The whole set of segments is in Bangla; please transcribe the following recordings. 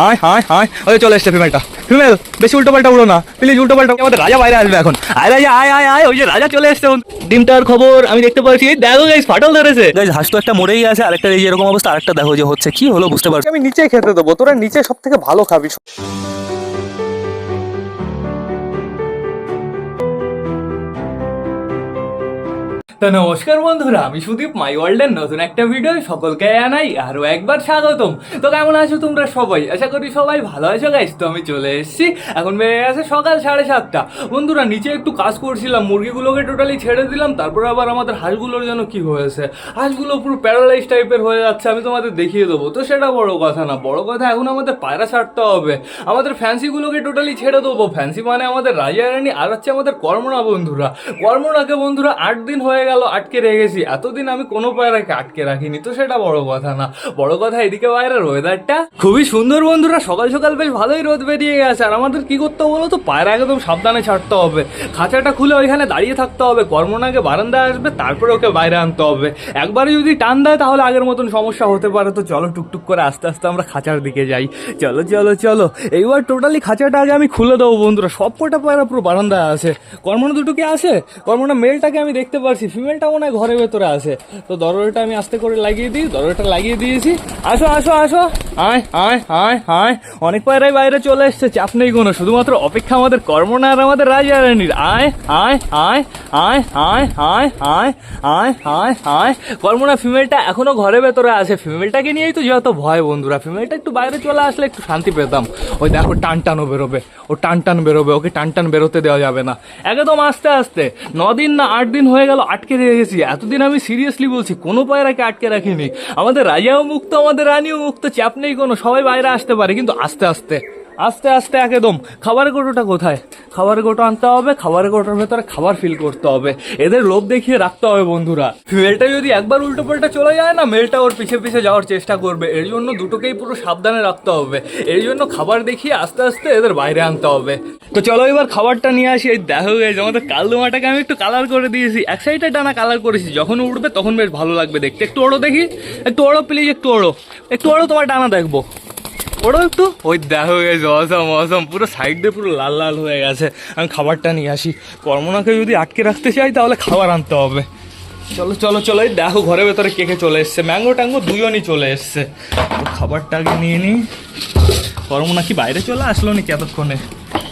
হায় হায় হায় ওই চলে এসছে ফিমেলটা ফিমেল বেশি উল্টো পাল্টা উড়ো না। প্লিজ উল্টো পাল্টা আমাদের রাজা বাইরে আসবে এখন। আয় রাজা আয় আয় আয়। ওই যে রাজা চলে এসছে ডিমটার খবর আমি দেখতে পাচ্ছি। দেখো গাইস ফাটল ধরেছে। গাইস হাঁস তো একটা মরেই আছে। আরেকটা এই এরকম অবস্থা আরেকটা দেখো যে হচ্ছে কি হলো বুঝতে পারছি? আমি নিচে খেতে দেবো। তোরা নিচে সব থেকে ভালো খাবি। তো নমস্কার বন্ধুরা, আমি সুদীপ মাই ওয়ার্ল্ডের নতুন একটা ভিডিও সকলকে জানাই আরও একবার স্বাগতম। তো কেমন আছো তোমরা সবাই? আশা করি সবাই ভালো আছো গাইস তো আমি চলে এসেছি। এখন বেড়ে গেছে সকাল সাড়ে সাতটা। বন্ধুরা, নিচে একটু কাজ করছিলাম, মুরগিগুলোকে টোটালি ছেড়ে দিলাম, তারপরে আবার আমাদের হাঁসগুলোর যেন কি হয়েছে? হাঁসগুলো পুরো প্যারালাইজ টাইপের হয়ে যাচ্ছে, আমি তোমাদের দেখিয়ে দেবো। তো সেটা বড় কথা না, বড় কথা এখন আমাদের পায়রা ছাড়তে হবে। আমাদের ফ্যান্সিগুলোকে টোটালি ছেড়ে দেবো। ফ্যান্সি মানে আমাদের রাজা রানী, আর হচ্ছে আমাদের কর্মনা বন্ধুরা। কর্মনাকে বন্ধুরা আট দিন হয়ে গেল, আটকে রেখেছি এতদিন আমি কোনো পায়রাকে আটকে রাখিনি, তো সেটা বড় কথা না। বড় কথা এদিকে বাইরের ওয়েদারটা খুবই সুন্দর বন্ধুরা। সকাল সকাল বেশ ভালোই রোদ বেরিয়ে গেছে। আর আমাদের কি করতে হবে বলো তো পায়রা একদম সাবধানে ছাড়তে হবে। খাঁচাটা খুলে ওইখানে দাঁড়িয়ে থাকতে হবে। কর্মনাকে বারান্দায় আসবে, তারপরে ওকে বাইরে আনতে হবে। একবারে যদি টান দেয়, তাহলে আগের মতন সমস্যা হতে পারে। তো চলো টুকটুক করে আস্তে আস্তে আমরা খাঁচার দিকে যাই। চলো চলো চলো। এইবার টোটালি খাঁচাটা আগে আমি খুলে দেবো বন্ধুরা। সব কটা পায়রা পুরো বারান্দায় আছে। কর্মনা দুটো কি আছে? কর্মনা মেলটাকে আমি দেখতে পারছি। ফিমেলটা মনে হয় ঘরের ভেতরে আছে তো দরজাটা আমি আস্তে করে লাগিয়ে দিই দরজাটা লাগিয়ে দিয়েছি আসো আসো আসো আয় আয় আয় আয় অনেক পায়রাই বাইরে চলে এসছে চাপ নেই কোনো শুধুমাত্র অপেক্ষা আমাদের কর্মনা আর আমাদের রাজা রানীর আয় আয় আয় আয় আয় আয় আয় আয় আয় আয় কর্মনা ফিমেলটা এখনও ঘরের ভেতরে আছে ফিমেলটাকে নিয়েই তো যত ভয় বন্ধুরা ফিমেলটা একটু বাইরে চলে আসলে একটু শান্তি পেতাম ওই দেখো টান টানও বেরোবে ও টান টান বেরোবে ওকে টান টান বেরোতে দেওয়া যাবে না একদম আস্তে আস্তে নদিন না আট দিন হয়ে গেল আটকে রেখেছি এতদিন আমি সিরিয়াসলি বলছি, কোনো পায়রাকে আটকে রাখিনি। আমাদের রাজাও মুক্ত, আমাদের রানীও মুক্ত, চাপ নেই কোনো, সবাই বাইরে আসতে পারে, কিন্তু আস্তে আস্তে। আস্তে আস্তে একদম। খাবারের গোটোটা কোথায়? খাবারের গোটো আনতে হবে, খাবারের গোটোর ভেতরে খাবার ফিল করতে হবে। এদের লোভ দেখিয়ে রাখতে হবে বন্ধুরা। মেলটা যদি একবার উল্টো পাল্টা চলে যায় না, মেলটা ওর পিছে পিছে যাওয়ার চেষ্টা করবে। এর জন্য দুটোকেই পুরো সাবধানে রাখতে হবে। এর জন্য খাবার দেখিয়ে আস্তে আস্তে এদের বাইরে আনতে হবে। তো চলো এবার খাবারটা নিয়ে আসি। এই দেখো গেছে আমাদের কালদুমাটাকে আমি একটু কালার করে দিয়েছি। এক সাইডে ডানা কালার করেছি। যখন উঠবে তখন বেশ ভালো লাগবে দেখতে। একটু ওড়ো দেখি। একটু ওড়ো প্লিজ একটু ওড়ো। একটু ওড়ো, তোমার ডানা দেখব। ওড়ো একটু? ওই দেখো গেছে অসম অসম, পুরো সাইড দিয়ে পুরো লাল লাল হয়ে গেছে। আমি খাবারটা নিয়ে আসি। কর্মনাকে যদি আটকে রাখতে চাই, তাহলে খাবার আনতে হবে। চলো চলো চলো, এই দেখো, ঘরের ভেতরে কে কে চলে এসছে। ম্যাঙ্গো ট্যাঙ্গো দুজনই চলে এসছে। খাবারটা আগে নিয়ে নিই কর্মনা কি বাইরে চলে আসলো নাকি এতক্ষণে?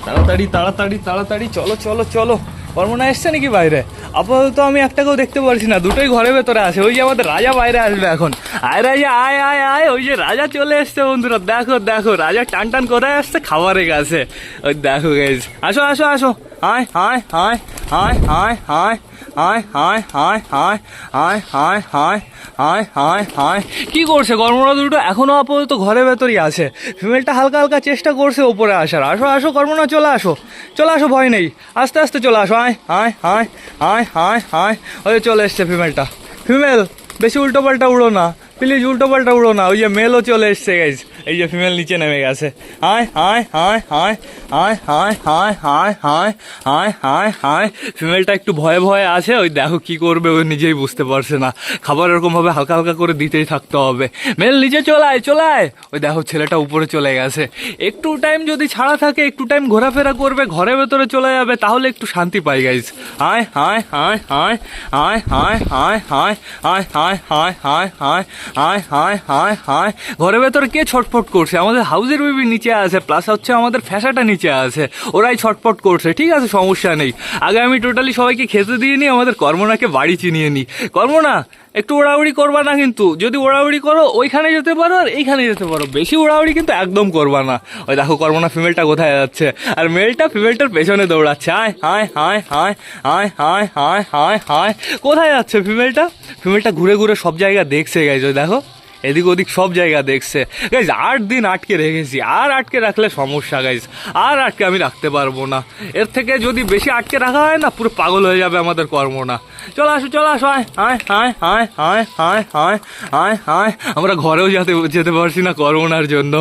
তাড়াতাড়ি তাড়াতাড়ি তাড়াতাড়ি, চলো চলো চলো। কর্মনা এসছে নাকি বাইরে? আপাতত আমি একটাকেও দেখতে পারছি না, দুটোই ঘরের ভেতরে আছে। ওই যে আমাদের রাজা বাইরে আসবে এখন। আয় রাজা, আয় আয় আয়, ওই যে রাজা চলে এসছে বন্ধুরা। দেখো দেখো, রাজা টান টান করে আসছে? খাবারে গেছে ওই দেখো গেছে আসো আসো আসো। আয় আয় আয় আয় আয় আয় আয় আয় আয় আয় আয় আয় আয় আয় আয় আয় কি করছে কর্মরা দুটো এখনও আপাতত ঘরের ভেতরই আছে ফিমেলটা হালকা হালকা চেষ্টা করছে ওপরে আসার আসো আসো কর্মনা চলে আসো চলে আসো ভয় নেই আস্তে আস্তে চলে আসো আয় আয় আয় আয় আয় আয় ওই চলে এসছে ফিমেলটা ফিমেল বেশি উল্টো পাল্টা উড়ো না প্লিজ উল্টো পাল্টা উড়ো না ওই যে মেলও চলে এসছে গাইজ এই যে ফিমেল নিচে নেমে গেছে আয় হায় হায় হায় আয় হায় হায় হায় হায় আয় হায় হায় ফিমেলটা একটু ভয়ে ভয়ে আছে ওই দেখো কি করবে ও নিজেই বুঝতে পারছে না খাবার এরকম ভাবে হালকা হালকা করে দিতেই থাকতে হবে মেল নিচে চলায় চলায় ওই দেখো ছেলেটা উপরে চলে গেছে একটু টাইম যদি ছাড়া থাকে একটু টাইম ঘোরাফেরা করবে ঘরের ভেতরে চলে যাবে তাহলে একটু শান্তি পাই গাইজ আয় হায় হায় হায় আয় হায় হায় হায় আয় হায় হায় হায় হায় আয় হায় হায় হায় ঘরের ভেতরে কে ছটফট করছে। আমাদের হাউজের বেবি নিচে আছে প্লাস হচ্ছে আমাদের ফ্যাসাটা নিচে আছে। ওরাই ছটফট করছে, ঠিক আছে, সমস্যা নেই। আগে আমি টোটালি সবাইকে খেতে দিয়ে নিই, আমাদের কর্মনাকে বাড়ি চিনিয়ে নিই। কর্মনা, একটু ওড়াউড়ি করবা না কিন্তু। যদি ওড়াউড়ি করো, ওইখানে যেতে পারো আর এইখানে যেতে পারো। বেশি ওড়াউড়ি কিন্তু একদম করবা না। ওই দেখো কর্মনা ফিমেলটা কোথায় যাচ্ছে। আর মেলটা ফিমেলটার পেছনে দৌড়াচ্ছে। আয় হায় হায় হায় হায় হায় হায় হায় হায়। কোথায় যাচ্ছে ফিমেলটা ফিমেলটা ঘুরে ঘুরে সব জায়গা দেখছে গেছে দেখো। এদিক ওদিক সব জায়গা দেখছে। গাইজ আট দিন আটকে রেখেছি। আর আটকে রাখলে সমস্যা গাইজ আর আটকে আমি রাখতে পারব না। এর থেকে যদি বেশি আটকে রাখা হয় না, পুরো পাগল হয়ে যাবে আমাদের কর্ম না। চলো আসো চলো আসো, আয় আয় আয় আয় আয় আয় আয় আয় আয়। আমরা ঘরেও যেতে যেতে পারছি না করোনার জন্য।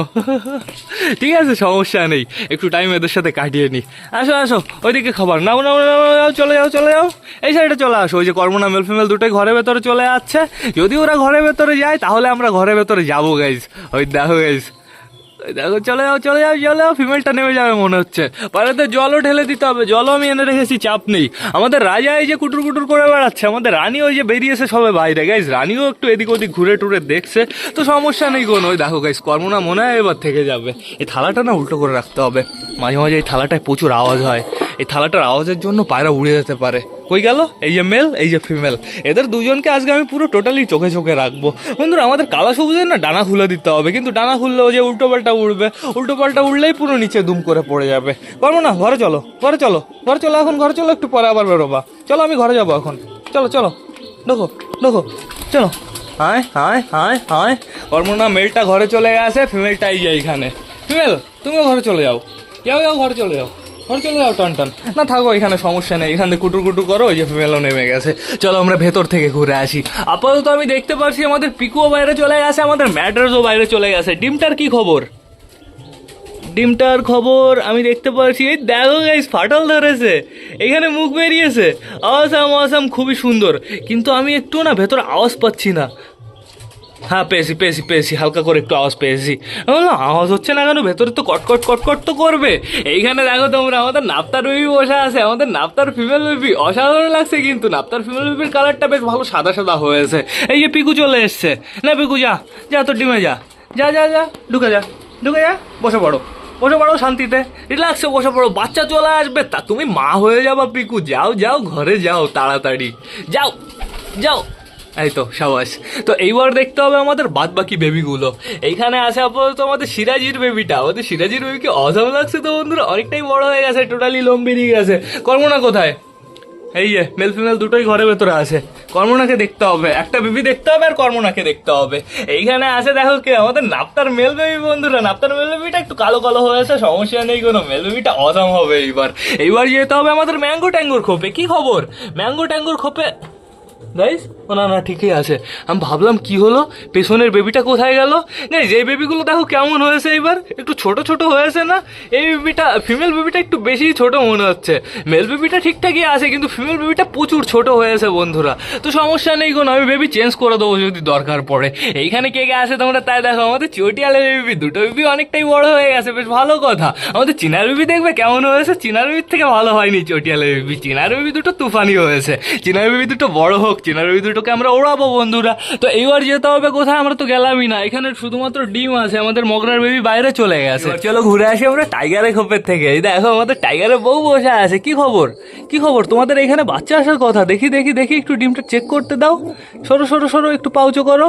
ঠিক আছে, সমস্যা নেই। একটু টাইম এদের সাথে কাটিয়ে নিই আসো আসো, ওইদিকে খাবার। নাও নাও নাও চলে যাও চলে যাও। এই সাইডে চলে আসো। ওই যে কর্মনা মেল ফিমেল দুটোই ঘরের ভেতরে চলে যাচ্ছে। যদি ওরা ঘরের ভেতরে যায়, তাহলে আমরা ঘরের ভেতরে যাব গাইজ ওই দেখো গাইজ দেখো, চলে যাও চলে যাও চলে যাও ফিমেলটা নেমে যাবে মনে হচ্ছে। পাড়াতে জলও ঢেলে দিতে হবে, জলও আমি এনে রেখেছি, চাপ নেই। আমাদের রাজা এই যে কুটুর কুটুর করে বেড়াচ্ছে, আমাদের রানী ওই যে বেরিয়েছে সবে বাইরে গাইজ রানীও একটু এদিক ওদিক ঘুরে টুরে দেখছে, তো সমস্যা নেই কোনো। ওই দেখো গাইজ কর্মনা মনে হয় এবার থেকে যাবে। এই থালাটা না উল্টো করে রাখতে হবে। মাঝে মাঝে এই থালাটায় প্রচুর আওয়াজ হয়। এই থালাটার আওয়াজের জন্য পায়রা উড়ে যেতে পারে। কই গেল? এই যে মেল এই যে ফিমেল এদের দুজনকে আজকে আমি পুরো টোটালি চোখে চোখে রাখব। বন্ধুরা, আমাদের কালা সবুজের না ডানা খুলে দিতে হবে, কিন্তু ডানা খুললেও যে উল্টো পাল্টা উড়বে, উল্টো পাল্টা উড়লেই পুরো নিচে দুম করে পড়ে যাবে। পারব না? ঘরে চলো ঘরে চলো ঘরে চলো, এখন ঘরে চলো, একটু পরে আবার বেরোবা। চলো, আমি ঘরে যাব এখন। চলো চলো, ঢোকো ঢোকো, চলো। হায় হায় হায় হায়। কর্মনা মেলটা ঘরে চলে আসে ফিমেলটা এই যে এইখানে। ফিমেল তুমিও ঘরে চলে যাও। যাও যাও, ঘরে চলে যাও। ঘরে চলে যাও, টান টান। না থাকো, এখানে সমস্যা নেই। এখানে কুটুর কুটুর করো, ওই যে ফিমেলও নেমে গেছে। চলো, আমরা ভেতর থেকে ঘুরে আসি। আপাতত আমি দেখতে পাচ্ছি আমাদের পিকুও বাইরে চলে গেছে, আমাদের ম্যাটার্সও বাইরে চলে গেছে। ডিমটার কি খবর? ডিমটার খবর আমি দেখতে পাচ্ছি এই দেখো গাইস ফাটল ধরেছে। এখানে মুখ বেরিয়েছে। আওয়াসাম আওয়াসাম খুবই সুন্দর। কিন্তু আমি একটু না ভেতরে আওয়াজ পাচ্ছি না। হ্যাঁ পেয়েছি পেয়েছি পেয়েছি। হালকা করে একটু আওয়াজ পেয়েছি। বললাম, আওয়াজ হচ্ছে না কেন? ভেতরে তো কটকট কটকট তো করবে। এইখানে দেখো তোমরা আমাদের নাপ্তার বেবি বসে আছে। আমাদের নাপ্তার ফিমেল বেবি অসাধারণ লাগছে কিন্তু। নাপ্তার ফিমেল বেবির কালারটা বেশ ভালো সাদা সাদা হয়েছে। এই যে পিকু চলে এসছে। না পিকু যা যা তোর ডিমে যা। যা যা যা ঢুকে যা ঢুকে যা বসে পড়ো। বসে পড়ো শান্তিতে। রিল্যাক্সে বসে পড়ো। বাচ্চা চলে আসবে। তা তুমি মা হয়ে যাবা পিকু। যাও যাও ঘরে যাও তাড়াতাড়ি। যাও যাও। এই তো, সাবাস। তো এইবার দেখতে হবে আমাদের বাদ বাকি বেবিগুলো এইখানে আছে আপাতত আমাদের সিরাজির বেবিটা আমাদের সিরাজির বেবিকে অসাম লাগছে তো বন্ধুরা, অনেকটাই বড় হয়ে গেছে টোটালি লোম বেরিয়ে গেছে। কর্মনা কোথায়? এই যে মেল ফিমেল দুটোই ঘরের ভেতরে আছে। কর্মনাকে দেখতে হবে, একটা বেবি দেখতে হবে আর কর্মনাকে দেখতে হবে। এইখানে আছে দেখো কে, আমাদের নাপ্তার মেল বেবি বন্ধুরা। নাপ্তার মেল বেবিটা একটু কালো কালো হয়েছে সমস্যা নেই কোনো। মেল বেবিটা অসাম হবে এইবার। এইবার যেতে হবে আমাদের ম্যাঙ্গো ট্যাঙ্গোর খোপে। কি খবর? ম্যাঙ্গো ট্যাঙ্গোর খোপে গাইস না না, ঠিকই আছে। আমি ভাবলাম কি হলো? পেছনের বেবিটা কোথায় গেল? গাইস, এই বেবিগুলো দেখো কেমন হয়েছে এবার একটু ছোট ছোট হয়েছে না? এই বেবিটা ফিমেল বেবিটা একটু বেশি ছোট মনে হচ্ছে। মেল বেবিটা ঠিকঠাকই আছে, কিন্তু ফিমেল বেবিটা প্রচুর ছোট হয়েছে বন্ধুরা। তো সমস্যা নেই কোনো আমি বেবি চেঞ্জ করে দেবো যদি দরকার পড়ে। এইখানে কে কে আছে তোমরা তাই দেখো। আমাদের চটিয়ালে বেবি দুটো বেবি অনেকটাই বড় হয়ে গেছে, বেশ ভালো কথা। আমাদের চিনার বেবি দেখবে কেমন হয়েছে? চিনার বেবির থেকে ভালো হয়নি চটিয়ালে বেবি চিনার বেবি দুটো তুফানি হয়েছে। চিনার বেবি দুটো বড় হোক, চিনার বেবি দুটোকে আমরা ওড়াবো বন্ধুরা। তো এইবার যেতে হবে কোথায়? আমরা তো গেলামই না। এখানে শুধুমাত্র ডিম আছে। আমাদের মগরার বেবি বাইরে চলে গেছে। চলো ঘুরে আসি আমরা টাইগারের খোপের থেকে। এই দেখো, আমাদের টাইগারের বউ বসে আছে। কি খবর? কি খবর? তোমাদের এখানে বাচ্চা আসার কথা। দেখি দেখি দেখি, একটু ডিমটা চেক করতে দাও। সরো সরো সরো, একটু পাউচো করো।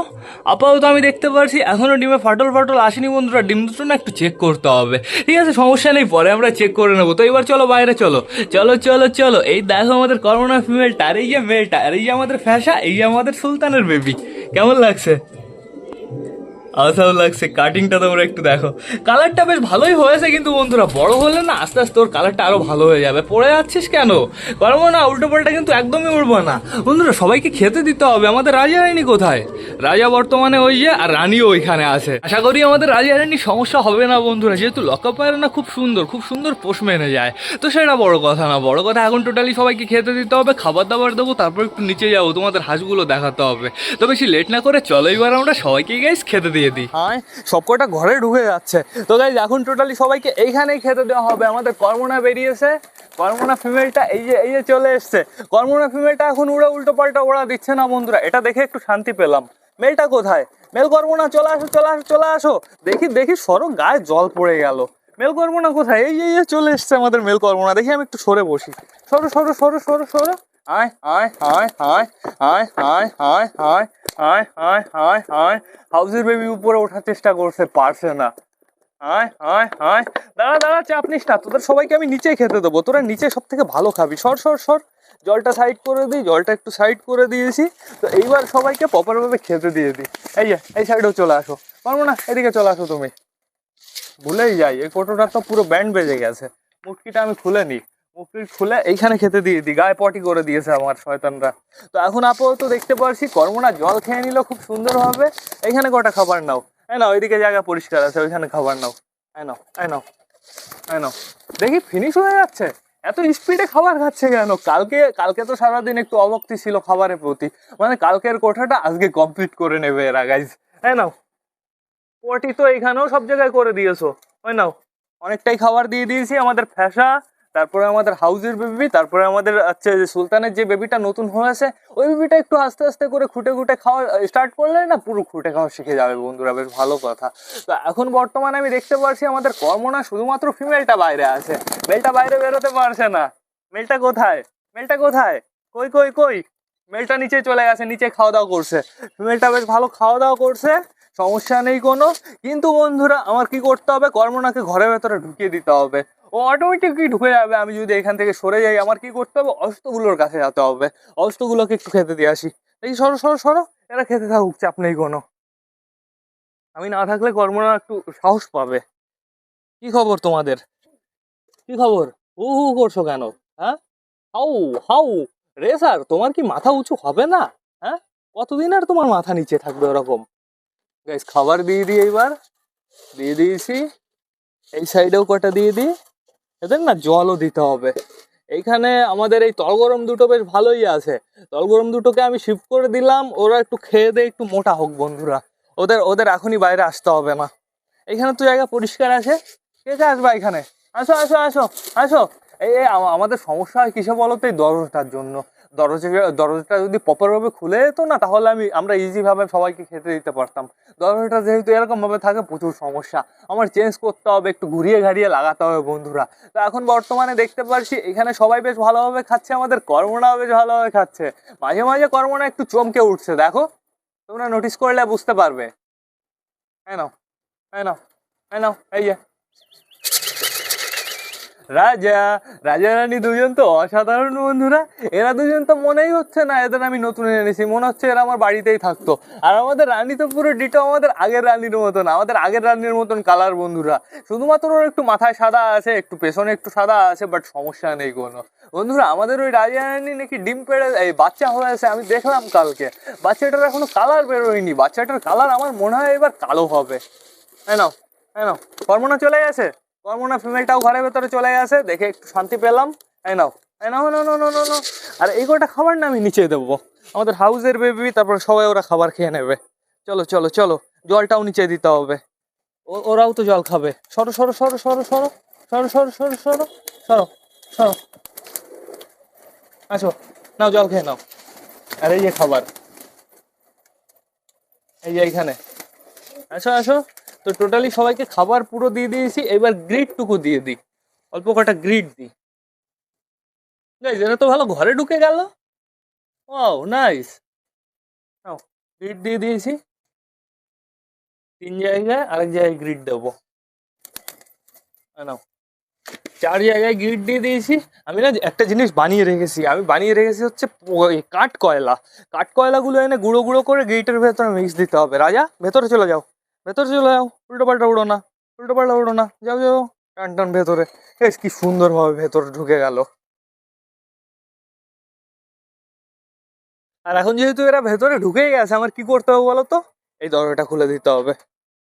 আপাতত আমি দেখতে পারছি, এখনও ডিমে ফাটল ফাটল আসেনি বন্ধুরা। ডিম দুটো না একটু চেক করতে হবে। ঠিক আছে, সমস্যা নেই, পরে আমরা চেক করে নেব। তো এবার চলো বাইরে, চলো। চলো চলো চলো। এই দেখো আমাদের করোনা ফিমেলটা আর এই যে মেলটা আর এই যে আমাদের ফ্যাশা এই যে আমাদের সুলতানের বেবি কেমন লাগছে? আসাও লাগছে কাটিংটা তোমরা একটু দেখো। কালারটা বেশ ভালোই হয়েছে কিন্তু বন্ধুরা, বড় হলে না আস্তে আস্তে ওর কালারটা আরও ভালো হয়ে যাবে। পড়ে যাচ্ছিস কেন? করব না, উল্টো পাল্টা কিন্তু একদমই উঠবো না। বন্ধুরা, সবাইকে খেতে দিতে হবে। আমাদের রাজা রানী কোথায়? রাজা বর্তমানে ওই যে, আর রানীও ওইখানে আছে। আশা করি আমাদের রাজা রানী সমস্যা হবে না বন্ধুরা। যেহেতু লকআপ পায়রা না খুব সুন্দর খুব সুন্দর পোষ মেনে যায়। তো সেটা বড় কথা না, বড় কথা এখন টোটালি সবাইকে খেতে দিতে হবে খাবার দাবার দেবো, তারপর একটু নিচে যাব, তোমাদের হাঁসগুলো দেখাতে হবে। তো বেশি লেট না করে চলো, এবার আমরা সবাইকে গাইস খেতে দিয়ে দিই। হ্যাঁ সবকটা ঘরে ঢুকে যাচ্ছে। তো গাইজ এখন টোটালি সবাইকে এইখানেই খেতে দেওয়া হবে। আমাদের কর্মনা বেরিয়েছে। কর্মনা ফিমেলটা এই যে এই যে চলে এসছে। কর্মনা ফিমেলটা এখন উড়ে উল্টো পাল্টা ওড়া দিচ্ছে না বন্ধুরা। এটা দেখে একটু শান্তি পেলাম। মেলটা কোথায়? মেল করব না চলে আসো চলে আসো চলে আসো। দেখি দেখি সরো, গায়ে জল পড়ে গেল। মেল করব না কোথায়? এই এই চলে এসছে আমাদের মেল করব না দেখি আমি একটু সরে বসি। সরো সরো সরো সরো সরো। আয় আয় আয় আয় আয় আয় আয় আয় আয় আয় আয় আয় হাউসের বেবি উপরে ওঠার চেষ্টা করছে পারছে না আয় আয় আয় দাঁড়া দাঁড়া চাপ নিস না তোদের সবাইকে আমি নিচে খেতে দেবো তোরা নিচে সব থেকে ভালো খাবি সর সর সর জলটা সাইড করে দিই জলটা একটু সাইড করে দিয়েছি তো এইবার সবাইকে প্রপারভাবে খেতে দিয়ে দিই এই যে এই সাইডেও চলে আসো পারব না এদিকে চলে আসো তুমি ভুলেই যাই এই কোটোটা তো পুরো ব্যান্ড বেজে গেছে মুটকিটা আমি খুলে নিই মুটকি খুলে এইখানে খেতে দিয়ে দিই গায়ে পটি করে দিয়েছে আমার শয়তানরা। তো এখন আপাতত দেখতে পারছি কর্মনা জল খেয়ে নিল, খুব সুন্দরভাবে এইখানে কটা খাবার নাও। এই নাও ওইদিকে জায়গা পরিষ্কার আছে, ওইখানে খাবার নাও। এই নাও এই নাও এই নাও। দেখি ফিনিশ হয়ে যাচ্ছে? এত স্পিডে খাবার খাচ্ছে কেন? কালকে কালকে তো সারাদিন একটু অবক্তি ছিল খাবারের প্রতি। মানে কালকের কোঠাটা আজকে কমপ্লিট করে নেবে এরা গাইজ হ্যাঁ নাও। পটি তো এখানেও সব জায়গায় করে দিয়েছ। ওই নাও। অনেকটাই খাবার দিয়ে দিয়েছি, আমাদের ফ্যাসা। তারপরে আমাদের হাউজের বেবি তারপরে আমাদের হচ্ছে সুলতানের যে বেবিটা নতুন হয়েছে ওই বেবিটা একটু আস্তে আস্তে করে খুঁটে খুঁটে খাওয়া স্টার্ট করলে না পুরো খুঁটে খাওয়া শিখে যাবে বন্ধুরা, বেশ ভালো কথা। তো এখন বর্তমানে আমি দেখতে পারছি আমাদের কর্মনা শুধুমাত্র ফিমেলটা বাইরে আছে। মেলটা বাইরে বেরোতে পারছে না। মেলটা কোথায়? মেলটা কোথায়? কই কই কই? মেলটা নিচে চলে গেছে, নিচে খাওয়া দাওয়া করছে। ফিমেলটা বেশ ভালো খাওয়া দাওয়া করছে, সমস্যা নেই কোনো। কিন্তু বন্ধুরা, আমার কি করতে হবে? কর্মনাকে ঘরের ভেতরে ঢুকিয়ে দিতে হবে। ও অটোমেটিকই ঢুকে যাবে, আমি যদি এখান থেকে সরে যাই, আমার কি করতে হবে? অস্ত্রগুলোর কাছে যেতে হবে। অস্ত্রগুলোকে একটু খেতে দিয়ে আসি। এই সরো সরো সরো, এরা খেতে থাকুক, চাপ নেই কোনো। আমি না থাকলে কর্মনা একটু সাহস পাবে। কি খবর তোমাদের? কি খবর? হু হু করছ কেন? হ্যাঁ? How how! রে স্যার, তোমার কি মাথা উঁচু হবে না? হ্যাঁ? কতদিন আর তোমার মাথা নিচে থাকবে ওরকম? খাবার দিয়ে দিই এইবার দিয়ে দিয়েছি। এই সাইডেও কটা দিয়ে দিই। এদের না জলও দিতে হবে। এইখানে আমাদের এই তলগরম দুটো বেশ ভালোই আছে। তলগরম দুটোকে আমি শিফট করে দিলাম, ওরা একটু খেয়ে দিয়ে একটু মোটা হোক বন্ধুরা। ওদের ওদের এখনই বাইরে আসতে হবে না। এখানে তো জায়গা পরিষ্কার আছে। কে কে আসবা এখানে? আসো আসো আসো আসো। এই আমাদের সমস্যা হয় কিসে বলো তো এই দরজাটার জন্য। দরজা, দরজাটা যদি প্রপারভাবে খুলে যেত না, তাহলে আমি, আমরা ইজিভাবে সবাইকে খেতে দিতে পারতাম। দরজাটা যেহেতু এরকম ভাবে থাকে, প্রচুর সমস্যা। আমার চেঞ্জ করতে হবে, একটু ঘুরিয়ে ঘাড়িয়ে লাগাতে হবে বন্ধুরা। তো এখন বর্তমানে দেখতে পারছি, এখানে সবাই বেশ ভালোভাবে খাচ্ছে, আমাদের কর্মনাও বেশ ভালোভাবে খাচ্ছে। মাঝে মাঝে কর্মনা একটু চমকে উঠছে, দেখো। তোমরা নোটিস করলে বুঝতে পারবে। হ্যাঁ নাও হ্যাঁ নাও হ্যাঁ নাও, এই যে। রাজা রাজা রানী দুজন তো অসাধারণ বন্ধুরা। এরা দুজন তো মনেই হচ্ছে না এদের আমি নতুন এনেছি। মনে হচ্ছে এরা আমার বাড়িতেই থাকতো। আর আমাদের রানী তো পুরো ডিটো আমাদের আগের রানীর মতন, আমাদের আগের রানীর মতন কালার বন্ধুরা। শুধুমাত্র ওর একটু মাথায় সাদা আছে, একটু পেছনে একটু সাদা আছে বাট সমস্যা নেই কোনো। বন্ধুরা, আমাদের ওই রাজা রানী নাকি ডিম পেড়ে, এই বাচ্চা হয়ে হয়েছে আমি দেখলাম কালকে। বাচ্চাটার এখনও কালার বেরোয়নি বাচ্চাটার কালার আমার মনে হয় এবার কালো হবে। হ্যাঁ নাও হ্যাঁ নাও। কর্মনা চলে গেছে? কর্মনা ফিমেলটাও ঘরের ভেতরে চলে গেছে দেখে একটু শান্তি পেলাম এই নাও এই নাও নাও নাও নাও নাও আর এই কটা খাবার না আমি নিচে দেবো আমাদের হাউসের বেবি তারপর সবাই ওরা খাবার খেয়ে নেবে চলো চলো চলো জলটাও নিচে দিতে হবে ওরাও তো জল খাবে সরো সরো সরো সরো সরো সরো সরো সরো সরো সরো সরো আসো নাও জল খেয়ে নাও আর এই যে খাবার এই যে এইখানে আসো আসো তো টোটালি সবাইকে খাবার পুরো দিয়ে দিয়েছি, এবার গ্রিডটুকু দিয়ে দিই। অল্প কটা গ্রিড দিই। গাইজ এরা তো ভালো, ঘরে ঢুকে গেল। ও নাইস গ্রিড দিয়ে দিয়েছি। তিন জায়গায় আরেক জায়গায় গ্রিড দেবো। নাও, চার জায়গায় গ্রিড দিয়ে দিয়েছি। আমি না একটা জিনিস বানিয়ে রেখেছি। আমি বানিয়ে রেখেছি হচ্ছে কাঠ কয়লা। কাঠ কয়লাগুলো এনে গুঁড়ো গুঁড়ো করে গ্রিটের ভেতরে মিক্স দিতে হবে। রাজা, ভেতরে চলে যাও। ভেতরে চলে যাও উল্টো পাল্টা উড়ো না উল্টো পাল্টা উড়ো না, যাও যাও, টান টান, ভেতরে। বেশ কি সুন্দরভাবে ভেতরে ঢুকে গেল। আর এখন যেহেতু এরা ভেতরে ঢুকেই গেছে, আমার কি করতে হবে বলো তো? এই দরজাটা খুলে দিতে হবে।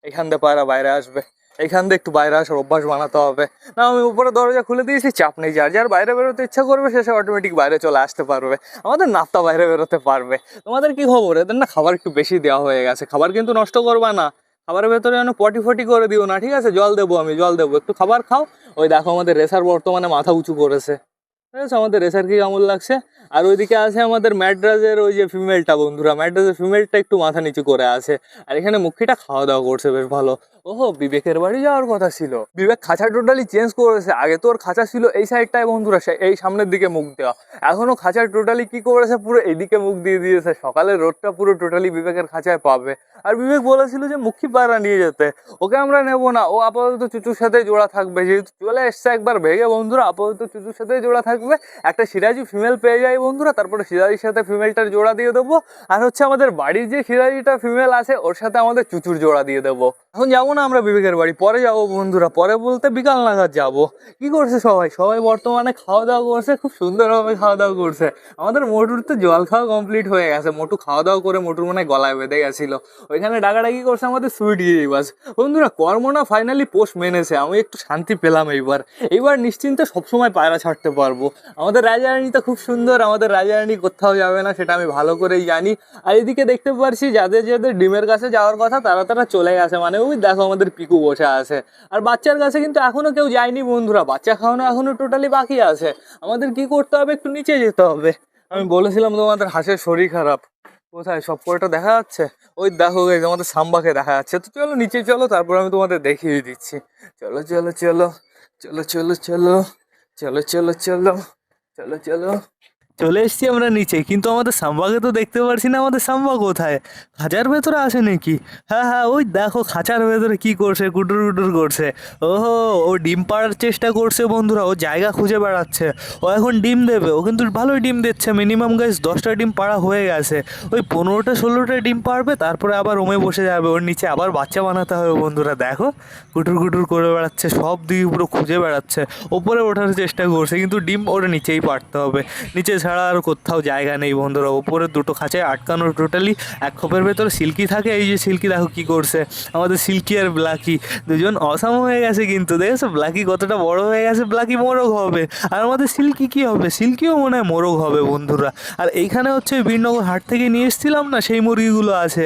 এইখান দিয়ে পায়রা বাইরে আসবে। এইখান দিয়ে একটু বাইরে আসার অভ্যাস বানাতে হবে। না, আমি উপরে দরজা খুলে দিয়েছি, চাপ নেই। যার যার বাইরে বেরোতে ইচ্ছা করবে, সে অটোমেটিক বাইরে চলে আসতে পারবে। আমাদের নাপ্তা বাইরে বেরোতে পারবে। তোমাদের কি খবর? এদের না খাবার একটু বেশি দেওয়া হয়ে গেছে। খাবার কিন্তু নষ্ট করবা না। খাবারের ভেতরে যেন পটি ফটি করে দিও না, ঠিক আছে? জল দেবো আমি, জল দেবো। একটু খাবার খাও। ওই দেখো আমাদের রেসার বর্তমানে মাথা উঁচু করেছে। ঠিক আছে? আমাদের রেসার কি কেমন লাগছে? আর ওইদিকে আছে আমাদের ম্যাড্রাজের ওই যে ফিমেলটা বন্ধুরা। ম্যাড্রাজের ফিমেলটা একটু মাথা নিচু করে আছে। আর এখানে মুখিটা খাওয়া দাওয়া করছে, বেশ ভালো। ওহো, বিবেকের বাড়ি যাওয়ার কথা ছিল। বিবেক খাঁচা টোটালি চেঞ্জ করেছে। আগে তো ওর খাঁচা ছিল এই সাইডটায় বন্ধুরা, সে- এই সামনের দিকে মুখ দেওয়া। এখনও খাঁচা টোটালি কি করেছে, পুরো এদিকে মুখ দিয়ে দিয়েছে। সকালের রোদটা পুরো টোটালি বিবেকের খাঁচায় পাবে। আর বিবেক বলেছিল যে মুখী পায়রা নিয়ে যেতে। ওকে আমরা নেব না। ও আপাতত চুচুর সাথে জোড়া থাকবে। যেহেতু চলে এসছে একবার ভেগে, বন্ধুরা, আপাতত চুচুর সাথে জোড়া থাকবে। একটা সিরাজি ফিমেল পেয়ে যাই, বন্ধুরা। তারপরে সিরাজির সাথে ফিমেলটার জোড়া দিয়ে দেবো। আর হচ্ছে আমাদের বাড়ির যে সিরাজিটা ফিমেল আছে, ওর সাথে আমাদের চুচুর জোড়া দিয়ে দেবো। এখন যাব না আমরা বিবেকের বাড়ি। পরে যাব বন্ধুরা, পরে বলতে বিকাল নাগাদ যাব। কি করছে সবাই? সবাই বর্তমানে খাওয়া দাওয়া করছে, খুব সুন্দরভাবে খাওয়া দাওয়া করছে। আমাদের মোটুর তো জল খাওয়া কমপ্লিট হয়ে গেছে। মোটু খাওয়া দাওয়া করে মোটুর মনে গলায় বেঁধে গেছিল। ওইখানে ডাকাডাকি করছে আমাদের সুইট গিরিবাস। বন্ধুরা কর্মনা ফাইনালি পোস্ট মেনেছে। আমি একটু শান্তি পেলাম এইবার। এইবার নিশ্চিন্তে সবসময় পায়রা ছাড়তে পারব। আমাদের রাজারানী তো খুব সুন্দর। আমাদের রাজারানী কোথাও যাবে না, সেটা আমি ভালো করেই জানি। আর এদিকে দেখতে পারছি যাদের যাদের ডিমের কাছে যাওয়ার কথা, তারা তারা চলে গেছে। মানে ওই দেখো আমাদের পিকু বসে আছে আর বাচ্চার কাছে কিন্তু এখনও কেউ যায়নি বন্ধুরা বাচ্চা খাওয়ানো এখনও টোটালি বাকি আছে আমাদের কি করতে হবে একটু নিচে যেতে হবে আমি বলেছিলাম তোমাদের হাঁসের শরীর খারাপ কোথায় সব কয়টা দেখা যাচ্ছে ওই দেখো guys, আমাদের সাম্বাকে দেখা যাচ্ছে তো চলো নিচে চলো তারপর আমি তোমাদের দেখিয়ে দিচ্ছি চলো চলো চলো চলো চলো চলো চলো চলো চলো চলো চলো চলে এসছি আমরা নিচে, কিন্তু আমাদের সাম্বাকে তো দেখতে পারছি না, আমাদের সাম্বা কোথায়? খাঁচার ভেতরে আসে নাকি? হ্যাঁ হ্যাঁ ওই দেখো খাঁচার ভেতরে কি করছে কুটুর কুটুর করছে। ওহো, ও ডিম পাড়ার চেষ্টা করছে বন্ধুরা, ও জায়গা খুঁজে বেড়াচ্ছে। ও এখন ডিম দেবে, ও কিন্তু ভালোই ডিম দিচ্ছে। মিনিমাম গাইস দশটা ডিম পাড়া হয়ে গেছে। ওই পনেরোটা, ষোলোটা ডিম পাড়বে, তারপরে আবার ওমে বসে যাবে। ওর নিচে আবার বাচ্চা বানাতে হবে বন্ধুরা, দেখো। কুটুর কুটুর করে বেড়াচ্ছে, সব দিকে পুরো খুঁজে বেড়াচ্ছে। ওপরে ওঠার চেষ্টা করছে, কিন্তু ডিম ওর নিচেই পারতে হবে। নিচে ছাড়া আর কোথাও জায়গা নেই বন্ধুরা। ওপরে দুটো খাঁচায় আটকানো টোটালি এক খোপের ভেতরে সিল্কি থাকে, এই যে সিল্কি দেখো কি করছে। আমাদের সিল্কি আর ব্লাকি, দুজন অসাম হয়ে গেছে কিন্তু। দেখেছ? ব্লাকি কতটা বড় হয়ে গেছে, ব্লাকি মোরগ হবে। আর আমাদের সিল্কি কি হবে? সিল্কিও মনে হয় মোরগ হবে বন্ধুরা। আর এইখানে হচ্ছে বীরনগর হাট থেকে নিয়ে এসেছিলাম না, সেই মুরগিগুলো আছে।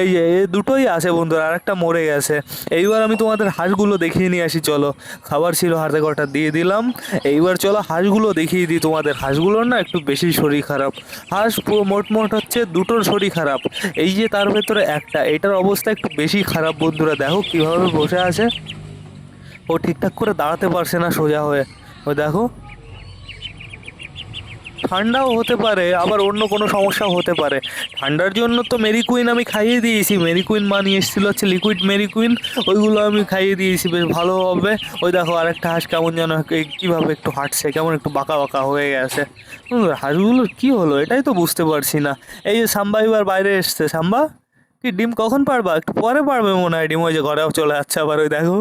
এই যে দুটোই আছে বন্ধুরা আর একটা মরে গেছে। এইবার আমি তোমাদের হাঁসগুলো দেখিয়ে নিয়ে আসি, চলো। খাবার ছিল হাতে কটা দিয়ে দিলাম। এইবার চলো হাঁসগুলো দেখিয়ে দিই তোমাদের। হাঁসগুলোর না একটু বেশি শরীর খারাপ। হাঁস পুরো মোট মোট হচ্ছে দুটোর শরীর খারাপ। এই যে তার ভেতরে একটা, এটার অবস্থা একটু বেশি খারাপ বন্ধুরা। দেখো কীভাবে বসে আছে। ও ঠিকঠাক করে দাঁড়াতে পারছে না সোজা হয়ে। ও দেখো ঠান্ডাও হতে পারে, আবার অন্য কোনো সমস্যাও হতে পারে। ঠান্ডার জন্য তো মেরিকুইন আমি খাইয়ে দিয়েছি। মেরিকুইন মা নিয়ে এসেছিল হচ্ছে লিকুইড মেরিকুইন ওইগুলো আমি খাইয়ে দিয়েছি, বেশ ভালো হবে। ওই দেখো আরেকটা হাঁস কেমন যেন কীভাবে একটু হাঁটছে, কেমন একটু বাঁকা বাঁকা হয়ে গেছে। হাঁসগুলোর কী হলো? এটাই তো বুঝতে পারছি না। এই যে সাম্বা এবার বাইরে এসছে। সাম্বা? কি ডিম কখন পারবা? একটু পরে পারবে মনে হয় ডিম, ওই যে ঘরেও চলে যাচ্ছে আবার ওই দেখো।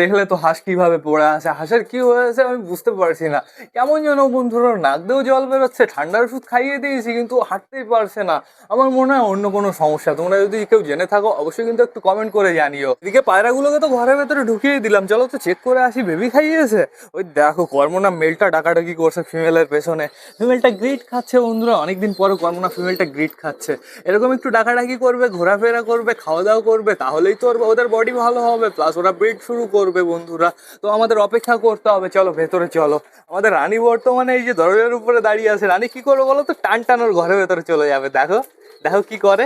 দেখলে তো হাঁস কীভাবে পড়ে আছে, হাঁসের কি হয়েছে আমি বুঝতে পারছি না। কেমন যেন বন্ধুরা, নাক দিয়েও জল বেরোচ্ছে, ঠান্ডার ওষুধ খাইয়ে দিয়েছি, কিন্তু হাঁটতেই পারছে না। আমার মনে হয় অন্য কোনো সমস্যা। তোমরা যদি কেউ জেনে থাকো, অবশ্যই কিন্তু একটু কমেন্ট করে জানিও। এদিকে পায়রাগুলোকে তো ঘরের ভেতরে ঢুকিয়ে দিলাম। চলো তো চেক করে আসি বেবি খাইয়েছে? ওই দেখো, কর্মনা মেলটা ডাকাডাকি করছে ফিমেলের পেছনে। ফিমেলটা গ্রিট খাচ্ছে বন্ধুরা, অনেকদিন পরে কর্মনা ফিমেলটা গ্রিট খাচ্ছে। এরকম একটু ডাকাডাকি করবে ঘোরাফেরা করবে খাওয়া দাওয়া করবে, তাহলেই তো ওদের বডি ভালো হবে প্লাস ওরা ব্রিড শুরু করবে বন্ধুরা। তো আমাদের অপেক্ষা করতে হবে, চলো ভেতরে চলো। আমাদের রানী বর্তমানে এই যে দরজার উপরে দাঁড়িয়ে আছে, রানী কি করবে বলো তো? টান টান ওর ঘরের ভেতরে চলে যাবে, দেখো। দেখো কি করে?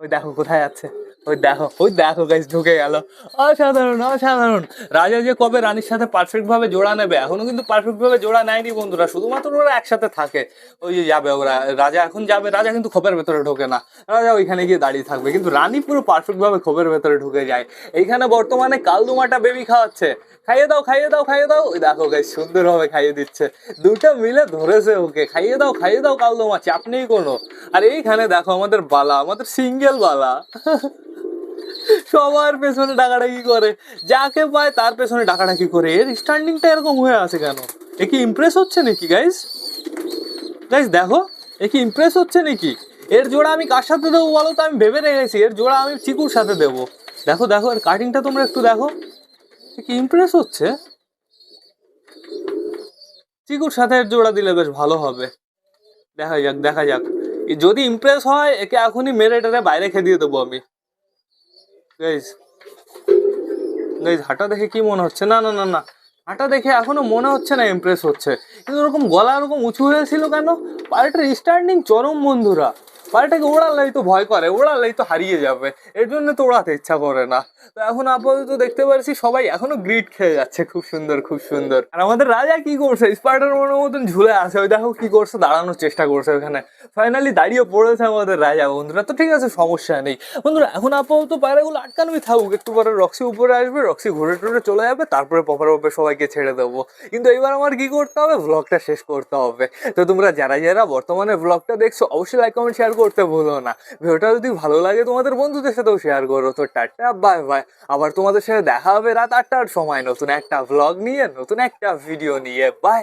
ওই দেখো কোথায় আছে। ওই দেখো ওই দেখো গাইস ঢুকে গেল। অসাধারণ অসাধারণ। রাজা যে কবে রানীর সাথে পারফেক্ট ভাবে জোড়া নেবে, এখনও কিন্তু পারফেক্ট ভাবে জোড়া নেয়নি বন্ধুরা, শুধুমাত্র ওরা একসাথে থাকে। ওই যে যাবে ওরা, রাজা এখন যাবে, রাজা কিন্তু খোপের ভেতরে ঢোকে না। রাজা ওইখানে গিয়ে দাঁড়িয়ে থাকবে, কিন্তু রানী পুরো পারফেক্ট ভাবে খোপের ভেতরে ঢুকে যায়। এইখানে বর্তমানে কালদুমাটা বেবি খাওয়াচ্ছে। খাইয়ে দাও খাইয়ে দাও খাইয়ে দাও। ওই দেখো গাইস সুন্দরভাবে খাইয়ে দিচ্ছে। দুটো মিলে ধরেছে ওকে। খাইয়ে দাও খাইয়ে দাও কালদুমা, চাপ নেই কোনো। আর এইখানে দেখো আমাদের বালা, আমাদের সিঙ্গেল বালা। সবার পেছনে ডাকাডাকি করে। যাকে পায় তার পেছনে ডাকাডাকি করে। এর স্ট্যান্ডিংটা এরকম হয়ে আছে কেন? এ কি ইমপ্রেস হচ্ছে নাকি গাইস গাইস দেখো, এ কি ইমপ্রেস হচ্ছে নাকি? এর জোড়া আমি কার সাথে দেবো বলো তো? আমি ভেবে রেখেছি। এর জোড়া আমি চিকুর সাথে দেবো। দেখো দেখো, এর কাটিংটা তোমরা একটু দেখো। কি ইমপ্রেস হচ্ছে? চিকুর সাথে এর জোড়া দিলে বেশ ভালো হবে। দেখা যাক দেখা যাক। যদি ইমপ্রেস হয়, একে এখনই মেরে টেরে বাইরে খেয়ে দিয়ে দেবো আমি। গাইজ হাঁটা দেখে কি মনে হচ্ছে? না না না না। হাঁটা দেখে এখনও মনে হচ্ছে না ইমপ্রেস হচ্ছে। কিন্তু ওরকম গলা ওরকম উঁচু হয়েছিল কেন? পায়েটার স্ট্যান্ডিং চরম, বন্ধুরা। পায়েটাকে ওড়ালেই তো ভয় করে, ওড়ালেই তো হারিয়ে যাবে। এর জন্য তো ওড়াতে ইচ্ছা করে না। তো এখন আপাতত দেখতে পাচ্ছি সবাই এখনও গ্রিট খেয়ে যাচ্ছে। খুব সুন্দর খুব সুন্দর। আর আমাদের রাজা কি করছে? স্পাইডার মনের মতন ঝুলে আছে। ওই দেখো কি করছে, দাঁড়ানোর চেষ্টা করছে ওখানে। ফাইনালি দাঁড়িয়ে পড়েছে আমাদের রাজা, বন্ধুরা। তো ঠিক আছে, সমস্যা নেই। বন্ধুরা, এখন আপাতত পায়রাগুলো আটকানোই থাকুক। একটু পরে রক্সি উপরে আসবে, রক্সি ঘুরে টুরে চলে যাবে, তারপরে পপার পপে সবাইকে ছেড়ে দেবো। কিন্তু এবার আমার কি করতে হবে? ব্লগটা শেষ করতে হবে। তো তোমরা যারা যারা বর্তমানে ব্লগটা দেখছ, অবশ্যই লাইক কমেন্ট শেয়ার করতে ভুলো না। ভিডিওটা যদি ভালো লাগে, তোমাদের বন্ধুদের সাথেও শেয়ার করো। তো টাটা বাই বাই আবার তোমাদের সাথে দেখা হবে রাত আটটার সময় নতুন একটা ব্লগ নিয়ে, নতুন একটা ভিডিও নিয়ে। বাই